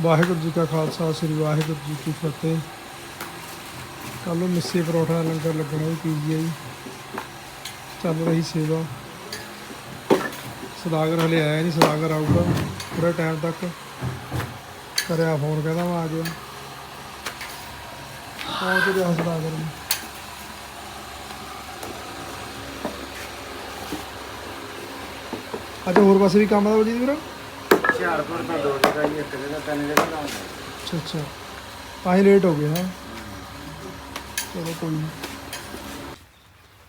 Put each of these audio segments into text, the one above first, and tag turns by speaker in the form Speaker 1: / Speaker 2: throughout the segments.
Speaker 1: ਵਾਹਿਗੁਰੂ ਜੀ ਕਾ ਖਾਲਸਾ, ਸ੍ਰੀ ਵਾਹਿਗੁਰੂ ਜੀ ਕੀ ਫਤਿਹ। ਕੱਲ ਨੂੰ ਮਿੱਸੇ ਪਰੌਠਾ ਦਾ ਲੰਗਰ ਲੱਗਣਾ ਵੀ ਜੀ ਚੱਲ ਰਹੀ ਸੇਵਾ। ਸਦਾਗਰ ਹਲੇ ਆਇਆ ਨਹੀਂ, ਸਦਾਗਰ ਆਊਗਾ ਪੂਰੇ ਟਾਈਮ ਤੱਕ। ਕਰਿਆ ਫੋਨ ਕਹਿੰਦਾ ਮੈਂ ਆ ਗਿਆ ਪਹੁੰਚ ਗਿਆ ਸਦਾਗਰ ਨੂੰ। ਅੱਜ ਹੋਰ ਪਾਸੇ ਵੀ ਕੰਮ ਦਾ ਬਲਜੀਤ ਵੀਰਾ?
Speaker 2: ਹੁਸ਼ਿਆਰਪੁਰ ਦਾ ਦੋ ਜਗ੍ਹਾ ਹੀ ਇੱਕ ਜਗ੍ਹਾ ਤਿੰਨ ਜਗ੍ਹਾ ਲਾਉਂਦਾ
Speaker 1: ਅੱਛਾ ਅੱਛਾ। ਤਾਂ ਹੀ ਲੇਟ ਹੋ ਗਏ ਹਾਂ। ਚਲੋ ਕੋਈ ਨੀ।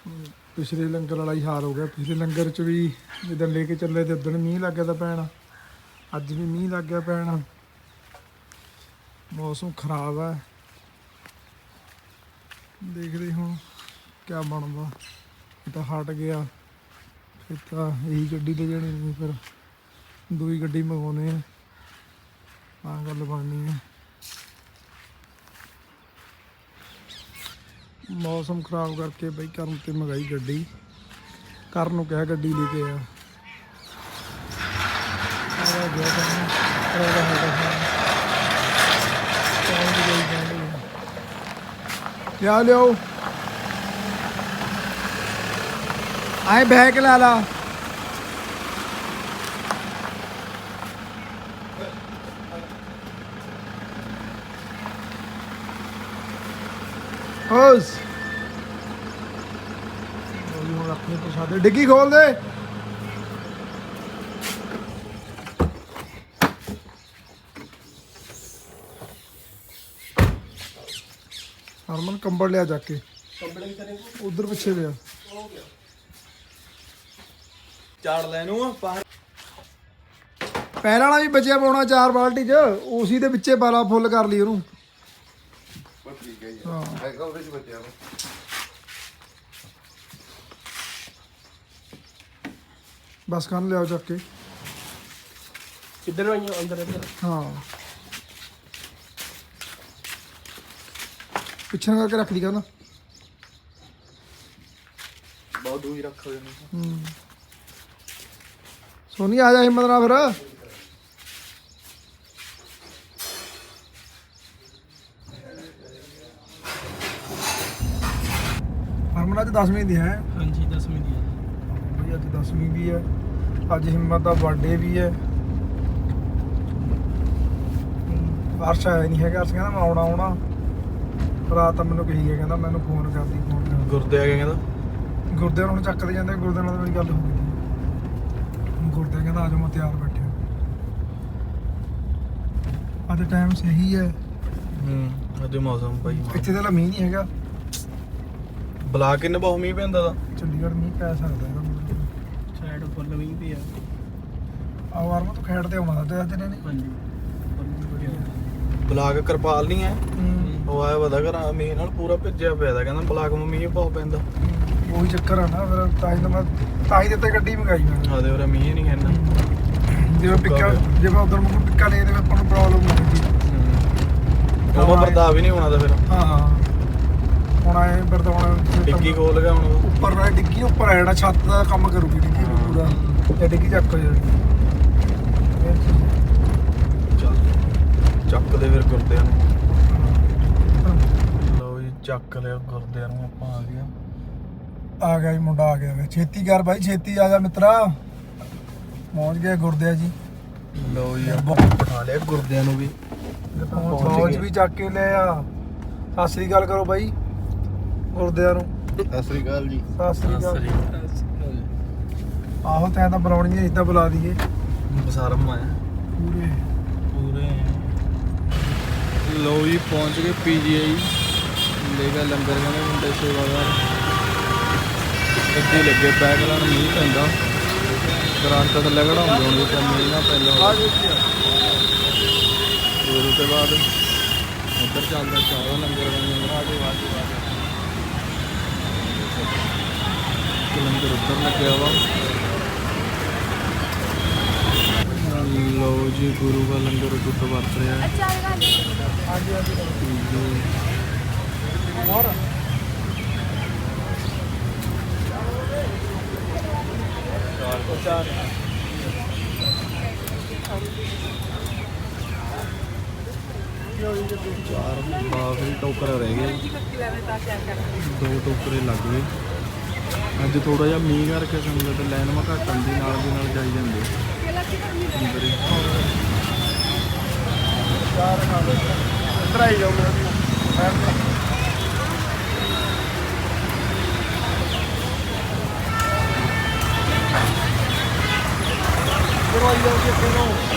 Speaker 1: ਹਮ, ਪਿਛਲੇ ਲੰਗਰ ਵਾਲਾ ਹੀ ਹਾਲ ਹੋ ਗਿਆ। ਪਿਛਲੇ ਲੰਗਰ ਚ ਵੀ ਜਦੋਂ ਲੈ ਕੇ ਚੱਲੇ ਤੇ ਉਦੋਂ ਮੀਂਹ ਲੱਗ ਗਿਆ ਤਾਂ ਪੈਣਾ। ਅੱਜ ਵੀ ਮੀਂਹ ਲੱਗ ਗਿਆ ਪੈਣਾ। ਮੌਸਮ ਖਰਾਬ ਹੈ ਦੇਖਦੇ ਹੁਣ ਕਿਆ ਬਣਦਾ। ਇਹ ਤਾਂ ਹਟ ਗਿਆ। ਫਿਰ ਤਾਂ ਇਹੀ ਗੱਡੀ ਲੈ ਜਾਣੀ ਨਹੀਂ ਫਿਰ। ਦੂਈ ਗੱਡੀ ਮੰਗਾਉਣੇ ਆ। ਤਾਂ ਗੱਲ ਬਣਨੀ ਹੈ ਮੌਸਮ ਖਰਾਬ ਕਰਕੇ ਬਈ ਕਰਨ ਤੇ ਮੰਗਾਈ ਗੱਡੀ। ਕਰਨ ਨੂੰ ਕਿਹਾ ਗੱਡੀ ਲੈ ਕੇ ਆ। ਆ ਗਿਆ ਕੰਮ ਕਰਾਦਾ ਹੈਗਾ ਹਾਂ ਚਾਹ ਲਿਓ ਆਏ ਬੈਗ ਲਾ ਲਾ। ਹੋਸ ਉਹ ਹੁਣ ਆਪਣੇ ਪ੍ਰਸ਼ਾਦੇ। ਡਿੱਗੀ ਖੋਲ ਦੇ। ਹਰਮਨ ਕੰਬਲ ਲਿਆ ਜਾ ਕੇ। ਉਧਰ ਪਿੱਛੇ ਲਿਆ
Speaker 2: ਚਾੜ ਲੈ ਨੂੰ ਬਾਹਰ।
Speaker 1: ਪੈਰ ਵਾਲਾ ਵੀ ਬਚਿਆ ਪਾਉਣਾ ਚਾਰ ਬਾਲਟੀ 'ਚ। ਉਸੀ ਦੇ ਵਿੱਚੇ ਬਾਲਾ ਫੁੱਲ ਕਰ ਲਈ ਉਹਨੂੰ।
Speaker 2: ਹੈ।
Speaker 1: ਹਾਂ। ਬਸ ਕੰਨ ਲਿਆਓ ਚੱਕ ਕੇ।
Speaker 3: ਕਿੱਧਰ ਆਈਆਂ? ਅੰਦਰ ਇੱਧਰ।
Speaker 1: ਹਾਂ। ਪਿੱਛੇ ਕਰਕੇ ਰੱਖ ਲਈ ਕੰਨ।
Speaker 2: ਬਹੁਤ ਦੂਰ ਹੀ ਰੱਖੋ ਇਹਨੂੰ
Speaker 1: ਹੂੰ। ਸੋਨੀ ਆ ਜਾ ਹਿੰਮਤ ਨਾਲ ਫਿਰ। ਹਰਮਨ ਅੱਜ 10ਵੀਂ ਦੀ ਹੈ।
Speaker 3: ਹਾਂਜੀ 10ਵੀਂ ਦੀ ਹੈ
Speaker 1: ਬਈ ਅੱਜ 10ਵੀਂ ਵੀ ਹੈ। ਅੱਜ ਹਿੰਮਤ ਦਾ ਬਰਥਡੇ ਵੀ ਹੈ। ਅਰਸ਼ ਆਇਆ ਨਹੀਂ ਹੈਗਾ। ਅਰਸ਼ ਕਹਿੰਦਾ ਮੈਂ ਆਉਣਾ ਆਉਣਾ। ਰਾਤ ਤਾਂ ਮੈਨੂੰ ਕਹੀ ਗਿਆ ਕਹਿੰਦਾ ਮੈਨੂੰ ਫੋਨ ਕਰਦੀ ਫੋਨ ਕਰ
Speaker 2: ਗੁਰਦੇ ਆ ਕੇ ਕਹਿੰਦਾ?
Speaker 1: ਗੁਰਦਿਆਂ ਨੂੰ ਚੱਕਦੇ ਜਾਂਦੇ ਗੁਰਦਿਆਂ ਨਾਲ ਮੇਰੀ ਗੱਲ ਹੋ ਗਈ। ਸੀ ਗੁਰਦਿਆਂ ਕਹਿੰਦਾ ਆ ਜਾਓ ਮੈਂ ਤਿਆਰ ਬੈਠਿਆ। ਅੱਜ ਟਾਈਮ ਸਹੀ ਹੈ।
Speaker 2: ਹੂੰ ਅੱਜ ਮੌਸਮ ਭਾਈ
Speaker 1: ਇੱਥੇ ਤਾਂ ਮੀਂਹ ਨਹੀਂ ਹੈਗਾ।
Speaker 2: ਬਲਾ ਕਿੰਨੇ ਬਹੁਤ ਮੀਂਹ ਪੈਂਦਾ ਦਾ
Speaker 1: ਚੰਡੀਗੜ੍ਹ ਮੀਂਹ ਪੈ ਸਕਦਾ ਹੈਗਾ ਮਤਲਬ।
Speaker 3: ਸਾਈਡ ਫੁੱਲ ਵੀ ਵੀ ਆ
Speaker 1: ਆ ਵਾਰ ਮੈਂ ਤੂੰ ਖੇਡ ਤੇ ਆਉਣਾ ਤੇ ਅੱਜ ਨੇ। ਨਹੀਂ
Speaker 3: ਹਾਂਜੀ
Speaker 2: ਬਲਾਕ ਕਿਰਪਾਲ ਨਹੀਂ ਹੈ? ਉਹ ਆਇਆ ਵਦਾ ਘਰ ਮੀਂਹ ਨਾਲ ਪੂਰਾ ਭਿੱਜਿਆ ਪਿਆ ਦਾ ਕਹਿੰਦਾ ਬਲਾਕ ਨੂੰ ਮੀਂਹ ਬਹੁਤ ਪੈਂਦਾ।
Speaker 1: ਉਹੀ ਚੱਕਰ ਆ ਨਾ ਫਿਰ ਤਾਂ ਹੀ ਤਾਂ ਮੈਂ ਤਾਂ ਹੀ ਤੇ ਗੱਡੀ ਮੰਗਾਈ ਮੈਂ।
Speaker 2: ਆਦੇ ਉਰੇ ਮੀਂਹ ਨਹੀਂ ਹੈ
Speaker 1: ਜਿਵੇਂ ਪਿੱਕਾ ਜੇ ਮੈਂ ਉਧਰ ਨੂੰ ਪਿੱਕਾ ਲੈ ਤੇ ਆਪਾਂ ਨੂੰ ਪ੍ਰੋਬਲਮ ਹੋ। ਜਾਂਦੀ
Speaker 2: ਉਹ ਵਰਦਾ ਵੀ ਨਹੀਂ ਹੋਣਾ ਤਾਂ ਫਿਰ।
Speaker 1: ਹਾਂ ਹਾਂ। ਹੁਣ ਆਏ ਫਿਰ ਤਾਂ ਹੁਣ
Speaker 2: ਡਿੱਗੀ ਖੋਲ ਗਿਆ ਹੁਣ।
Speaker 1: ਉੱਪਰ ਨਾ ਡਿੱਗੀ ਉੱਪਰ ਆ ਜਿਹੜਾ ਛੱਤ ਦਾ ਕੰਮ ਕਰੂਗੀ ਡਿੱਗੀ ਨੂੰ ਪੂਰਾ। ਤੇ ਡਿੱਗੀ ਚੱਕ ਹੋ ਜਾਣੀ।
Speaker 2: ਚੱਲ ਚੱਕ ਦੇ ਫਿਰ ਗੁਰਦਿਆਂ ਨੂੰ। ਲਓ ਜੀ ਚੱਕ ਲਿਆ ਗੁਰਦਿਆਂ ਨੂੰ ਆਪਾਂ ਆ ਗਿਆ
Speaker 1: ਆ ਗਿਆ ਜੀ ਮੁੰਡਾ ਆ ਗਿਆ ਵੇ। ਛੇਤੀ ਕਰ ਬਾਈ ਛੇਤੀ ਆ ਜਾ ਮਿੱਤਰਾ। ਪਹੁੰਚ ਗਏ ਗੁਰਦਿਆ ਜੀ।
Speaker 2: ਲਓ ਜੀ ਆਪਾਂ ਬਿਠਾ ਲਿਆ ਗੁਰਦਿਆਂ ਨੂੰ ਵੀ। ਪਹੁੰਚ।
Speaker 1: ਵੀ ਚੱਕ ਕੇ ਲੈ ਆ ਸਤਿ ਸ੍ਰੀ ਅਕਾਲ ਕਰੋ ਬਾਈ। ਗੁਰਦਿਆਂ ਨੂੰ।
Speaker 2: ਸਤਿ ਸ੍ਰੀ ਅਕਾਲ ਜੀ।
Speaker 1: ਸਤਿ ਸ੍ਰੀ ਅਕਾਲ। ਆਹੋ ਤੈਂ ਤਾਂ ਬੁਲਾਉਣੀ ਹੈ ਇਦਾਂ ਬੁਲਾ ਦਈਏ
Speaker 2: ਬਸਾਰਮ ਆਇਆ।
Speaker 1: ਪੂਰੇ।
Speaker 2: ਪੂਰੇ। ਲਓ ਜੀ ਪਹੁੰਚ ਗਏ ਪੀਜੀਆਈ ਲੈ ਗਿਆ ਲੰਗਰ ਕਹਿੰਦੇ ਮੁੰਡੇ ਸੇਵਾਦਾਰ। ਅੱਧੇ ਲੱਗੇ ਬੈਗ ਲਾਣ ਮੀਂਹ ਪੈਂਦਾ। ਗਰਾਂਟ ਤੇ ਲੱਗਣਾ ਹੁੰਦੇ ਹੁੰਦੇ ਤਾਂ ਨਾ ਪੈਂਦਾ ਹੋਵੇ। ਫਿਰ ਉਸ ਤੋਂ ਬਾਅਦ ਉੱਧਰ ਚੱਲਦਾ ਚਾਹ ਦਾ ਲੰਗਰ ਬਣਿਆ ਆਜੋ ਆਜੋ ਆਜੋ ਉੱਧਰ ਲੱਗਿਆ ਵਾ। ਲਓ ਜੀ ਗੁਰੂ ਦਾ ਲੰਗਰ ਉੱਧਰ ਵਰਤ ਰਿਹਾ। ਹੈ
Speaker 1: ਹਾਂਜੀ ਹਾਂਜੀ ਹੋਰ
Speaker 2: ਚਾਰ ਬਾਕੀ ਟੋਕਰਾ ਰਹਿ ਗਿਆ ਦੋ ਟੋਕਰੇ ਲੱਗ ਗਏ। ਅੱਜ ਥੋੜਾ ਜਿਹਾ ਮੀਂਹ ਕਰਕੇ ਸੰਗਤ ਲਾਈਨ ਮਾ ਘਟਣ ਦੀ ਨਾਲ ਦੀ ਨਾਲ ਜਾਈ ਜਾਂਦੇ। ਅੰਦਰ ਹੀ।
Speaker 1: ਟਰਾਈ ਜਾਓ। ਮੇਰਾ ਕਰਵਾਈ ਜਾਓ ਜੀ ਅੱਗੇ ਨੂੰ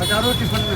Speaker 1: हजारों टिफिन में